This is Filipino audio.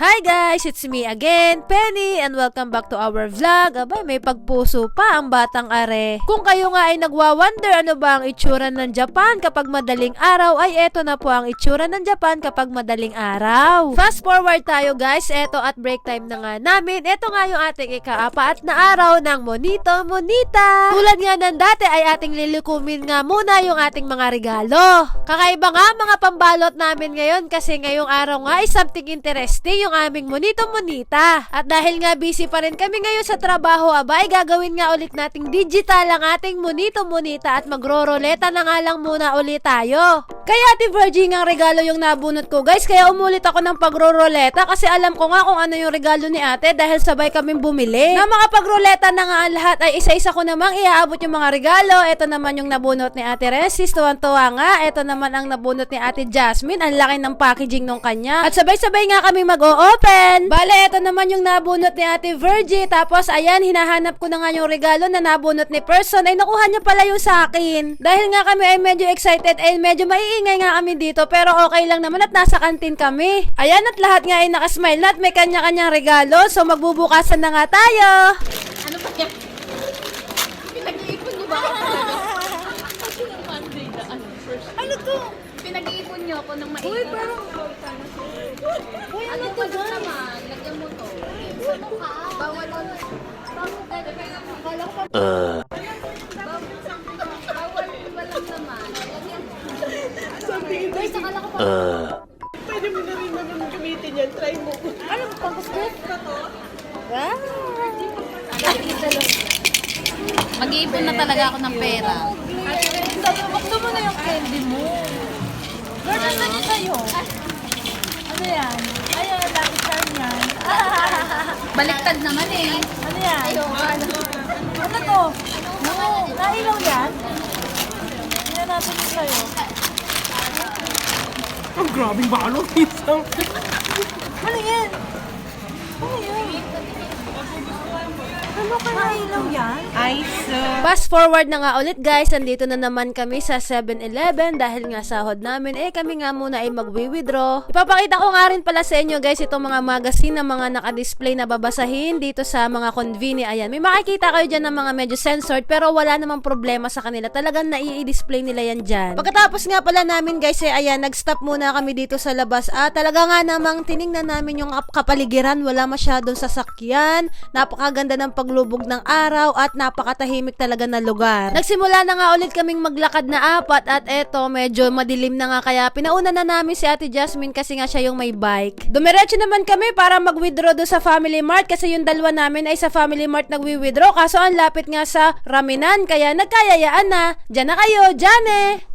Hi guys, it's me again, Penny, and welcome back to our vlog. Abay, may pagpuso pa ang batang are. Kung kayo nga ay nagwa-wonder ano ba ang itsura ng Japan kapag madaling araw, ay eto na po ang itsura ng Japan kapag madaling araw. Fast forward tayo guys, eto at break time na nga namin. Eto nga yung ating ikaapat na araw ng Monito Monita. Tulad nga ng dati ay ating lilikumin nga muna yung ating mga regalo. Kakaiba nga mga pambalot namin ngayon kasi ngayong araw nga ay something interesting yung aming Monito Monita. At dahil nga busy pa rin kami ngayon sa trabaho, abay gagawin nga ulit nating digital ang ating Monito Monita at magro-roleta na nga lang muna ulit tayo. Kaya Ate Virgie nga regalo yung nabunot ko guys, kaya umulit ako ng pagro-roleta kasi alam ko nga kung ano yung regalo ni ate dahil sabay kaming bumili. Na makapag-roleta na nga ang lahat ay isa-isa ko namang iaabot yung mga regalo. Ito naman yung nabunot ni Ate Rensis, tuwan-tuwa nga. Ito naman ang nabunot ni Ate Jasmine, ang laki ng packaging nung kanya. At sabay-sabay nga kami mag-o-open. Bale, ito naman yung nabunot ni Ate Virgie. Tapos ayan, hinahanap ko na nga yung regalo na nabunot ni Person. Ay nakuha niya pala yung sa akin. Dahil nga kami ay medyo excited ay medyo maiingay nga kami dito pero okay lang naman at nasa kantin kami. Ayan at lahat nga ay nakasmile na at may kanya-kanyang regalo. So magbubukasan na nga tayo. Ano ba yan? Pinag-iipon niyo ba ako? Monday na ano, Ano to? Pinag-iipon niyo ako ng maikot. Uy, parang... Uy, ano to naman? Lagyan mo to. Sa mukha. Bawal mo. Bawal ka. Akala ko pa. Bawal. Bawal mo ba lang naman? Lagyan mo. Guys, akala ko pa. Pwede mo na rin naman gamitin yan. Try mo. Ano? Pangkusgot? Mag-iipon na talaga ako ng pera. Buksan mo na yung candy mo. Girl, nasan yun sa'yo? Ano yan? Ayan, lucky charm yan. Baliktad naman eh. Ano yan? Ano to? No, nailaw yan? Yan natin yung sa'yo. Ang grabing balong isang. Ano yan? Ano yan? Ano ka nailaw yan? Ay, sir. Fast forward na nga ulit guys, nandito na naman kami sa 7-Eleven dahil nga sahod namin eh kami nga muna ay magwi-withdraw. Ipapakita ko nga rin pala sa inyo guys itong mga magazine na mga naka-display na babasahin dito sa mga conveni. Ayan, may makikita kayo dyan ng mga medyo censored pero wala namang problema sa kanila. Talagang nai-display nila yan dyan. Pagkatapos nga pala namin guys eh ayan, nag-stop muna kami dito sa labas at talaga nga namang tiningnan namin yung kap- kapaligiran. Wala masyadong sasakyan. Napakaganda ng paglubog ng araw at napakatahimik talaga na lugar. Nagsimula na nga ulit kaming maglakad na apat at eto medyo madilim na nga kaya pinauna na namin si Ate Jasmine kasi nga siya yung may bike. Dumiretso naman kami para mag-withdraw do sa Family Mart kasi yung dalawa namin ay sa Family Mart nagwi-withdraw kaso ang lapit nga sa Raminan kaya nagkayayaan na. Diyan na kayo, Jane!